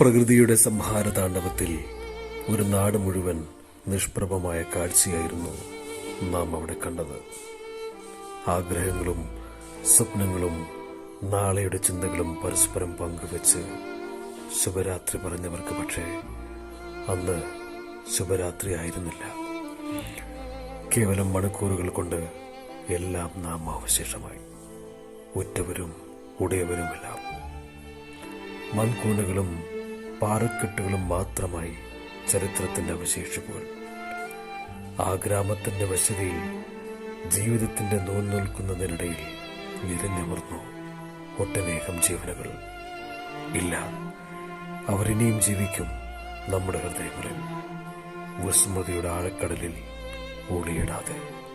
പ്രകൃതിയുടെ സംഹാരതാണ്ഡവത്തിൽ ഒരു നാട് മുഴുവൻ നിഷ്പ്രഭമായ കാഴ്ചയായിരുന്നു നാം അവിടെ കണ്ടത്. ആഗ്രഹങ്ങളും സ്വപ്നങ്ങളും നാളെയുടെ ചിന്തകളും പരസ്പരം പങ്കുവെച്ച് ശുഭരാത്രി പറഞ്ഞവർക്ക് പക്ഷേ അന്ന് ശുഭരാത്രി ആയിരുന്നില്ല. കേവലം മണിക്കൂറുകൾ കൊണ്ട് എല്ലാം നാം അവശേഷമായി. ഉറ്റവരും ഉടയവരുമെല്ലാം. മൺകൂണുകളും പാറക്കെട്ടുകളും മാത്രമായി ചരിത്രത്തിന്റെ അവശേഷിപ്പുകൾ. ആ ഗ്രാമത്തിന്റെ വശതയിൽ ജീവിതത്തിന്റെ നൂൽ നിൽക്കുന്നതിനിടയിൽ നിരഞ്ഞമർന്നു ഒട്ടനേകം ജീവനുകൾ. ഇല്ല അവർ ഇനിയും ജീവിക്കും നമ്മുടെ ഹൃദയങ്ങളിൽ. വിസ്മൃതിയുടെ ആഴക്കടലിൽ ഊളിയിടാതെ